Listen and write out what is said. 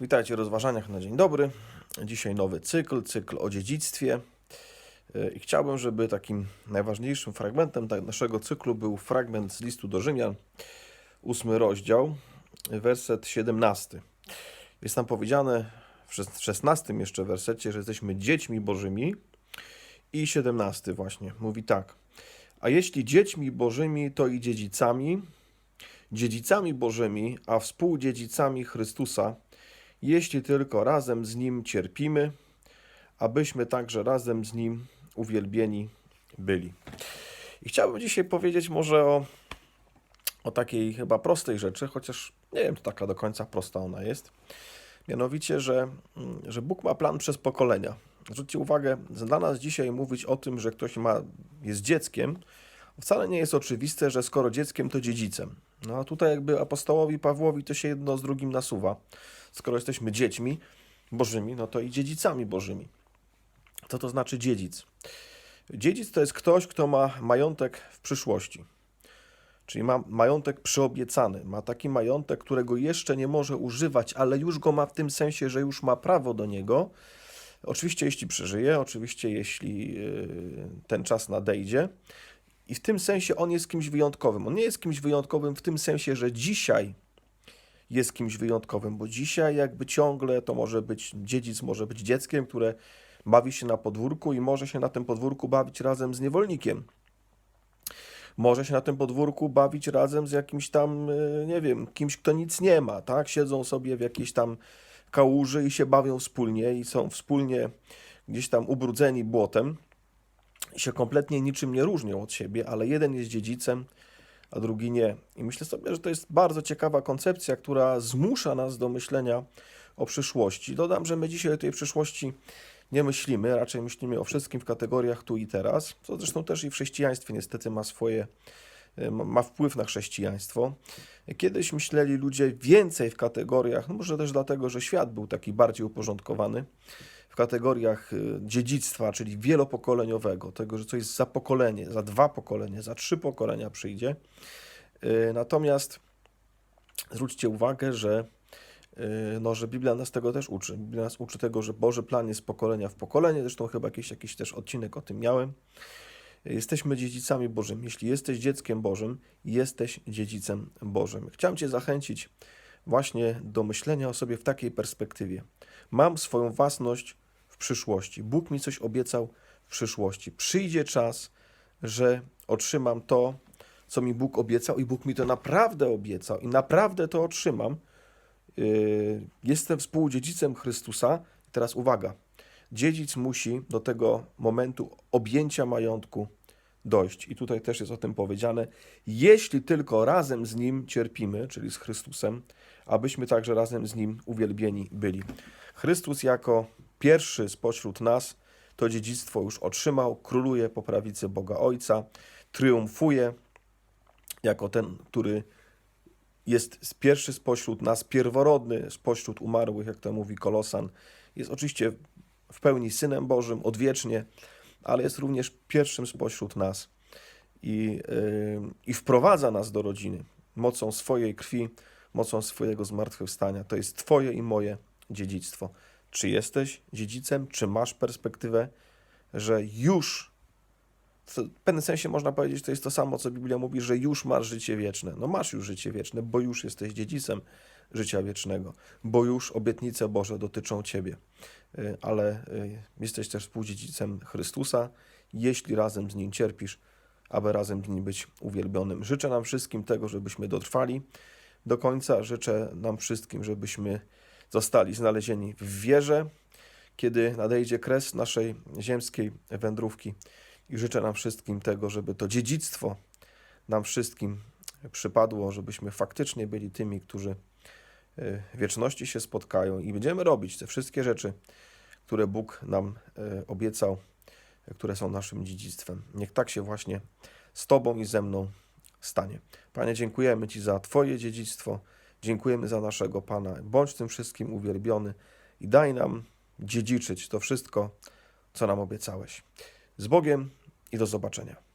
Witajcie w rozważaniach na dzień dobry. Dzisiaj nowy cykl, cykl o dziedzictwie. Yy, I chciałbym, żeby takim najważniejszym fragmentem naszego cyklu był fragment z listu do Rzymian, ósmy rozdział, werset 17. Jest tam powiedziane w 16 jeszcze wersecie, że jesteśmy dziećmi bożymi i 17 właśnie mówi tak. A jeśli dziećmi bożymi, to i dziedzicami, dziedzicami bożymi, a współdziedzicami Chrystusa, jeśli tylko razem z Nim cierpimy, abyśmy także razem z Nim uwielbieni byli. I chciałbym dzisiaj powiedzieć może o, o takiej chyba prostej rzeczy, chociaż nie wiem, czy taka do końca prosta ona jest. Mianowicie, że, mm, że Bóg ma plan przez pokolenia. Zwróćcie uwagę, dla nas dzisiaj mówić o tym, że ktoś ma, jest dzieckiem, wcale nie jest oczywiste, że skoro dzieckiem, to dziedzicem. No a tutaj jakby apostołowi Pawłowi to się jedno z drugim nasuwa. Skoro jesteśmy dziećmi bożymi, no to i dziedzicami bożymi. Co to znaczy dziedzic? Dziedzic to jest ktoś, kto ma majątek w przyszłości. Czyli ma majątek przyobiecany. Ma taki majątek, którego jeszcze nie może używać, ale już go ma w tym sensie, że już ma prawo do niego. Oczywiście, jeśli przeżyje, oczywiście, jeśli yy, ten czas nadejdzie. I w tym sensie on jest kimś wyjątkowym. On nie jest kimś wyjątkowym w tym sensie, że dzisiaj jest kimś wyjątkowym, bo dzisiaj jakby ciągle to może być dziedzic, może być dzieckiem, które bawi się na podwórku i może się na tym podwórku bawić razem z niewolnikiem. Może się na tym podwórku bawić razem z jakimś tam, y, nie wiem, kimś, kto nic nie ma, tak? Siedzą sobie w jakiejś tam kałuży i się bawią wspólnie i są wspólnie gdzieś tam ubrudzeni błotem się kompletnie niczym nie różnią od siebie, ale jeden jest dziedzicem, a drugi nie. I myślę sobie, że to jest bardzo ciekawa koncepcja, która zmusza nas do myślenia o przyszłości. Dodam, że my dzisiaj o tej przyszłości nie myślimy, raczej myślimy o wszystkim w kategoriach tu i teraz, co zresztą też i w chrześcijaństwie niestety ma swoje, ma- wpływ na chrześcijaństwo. Kiedyś myśleli ludzie więcej w kategoriach, no może też dlatego, że świat był taki bardziej uporządkowany, w kategoriach y, dziedzictwa, czyli wielopokoleniowego, tego, że coś za pokolenie, za dwa pokolenia, za trzy pokolenia przyjdzie. Y, Natomiast zwróćcie uwagę, że, y, no, że Biblia nas tego też uczy. Biblia nas uczy tego, że Boży plan jest z pokolenia w pokolenie. Zresztą chyba jakiś, jakiś też odcinek o tym miałem. Jesteśmy dziedzicami Bożymi. Jeśli jesteś dzieckiem Bożym, jesteś dziedzicem Bożym. Chciałem Cię zachęcić właśnie do myślenia o sobie w takiej perspektywie. Mam swoją własność przyszłości. Bóg mi coś obiecał w przyszłości. Przyjdzie czas, że otrzymam to, co mi Bóg obiecał, i Bóg mi to naprawdę obiecał, i naprawdę to otrzymam. Yy, Jestem współdziedzicem Chrystusa. Teraz uwaga. Dziedzic musi do tego momentu objęcia majątku dojść. I tutaj też jest o tym powiedziane. Jeśli tylko razem z Nim cierpimy, czyli z Chrystusem, abyśmy także razem z Nim uwielbieni byli. Chrystus jako pierwszy spośród nas to dziedzictwo już otrzymał, króluje po prawicy Boga Ojca, triumfuje jako ten, który jest pierwszy spośród nas, pierworodny spośród umarłych, jak to mówi Kolosan. Jest oczywiście w pełni Synem Bożym, odwiecznie, ale jest również pierwszym spośród nas i, yy, i wprowadza nas do rodziny mocą swojej krwi, mocą swojego zmartwychwstania. To jest Twoje i moje dziedzictwo. Czy jesteś dziedzicem, czy masz perspektywę, że już, w pewnym sensie można powiedzieć, to jest to samo, co Biblia mówi, że już masz życie wieczne. No masz już życie wieczne, bo już jesteś dziedzicem życia wiecznego, bo już obietnice Boże dotyczą Ciebie. Y, Ale y, jesteś też współdziedzicem Chrystusa, jeśli razem z Nim cierpisz, aby razem z Nim być uwielbionym. Życzę nam wszystkim tego, żebyśmy dotrwali do końca. Życzę nam wszystkim, żebyśmy zostali znalezieni w wierze, kiedy nadejdzie kres naszej ziemskiej wędrówki. I życzę nam wszystkim tego, żeby to dziedzictwo nam wszystkim przypadło, żebyśmy faktycznie byli tymi, którzy w wieczności się spotkają i będziemy robić te wszystkie rzeczy, które Bóg nam y, obiecał, y, które są naszym dziedzictwem. Niech tak się właśnie z Tobą i ze mną stanie. Panie, dziękujemy Ci za Twoje dziedzictwo, dziękujemy za naszego Pana. Bądź tym wszystkim uwielbiony i daj nam dziedziczyć to wszystko, co nam obiecałeś. Z Bogiem i do zobaczenia.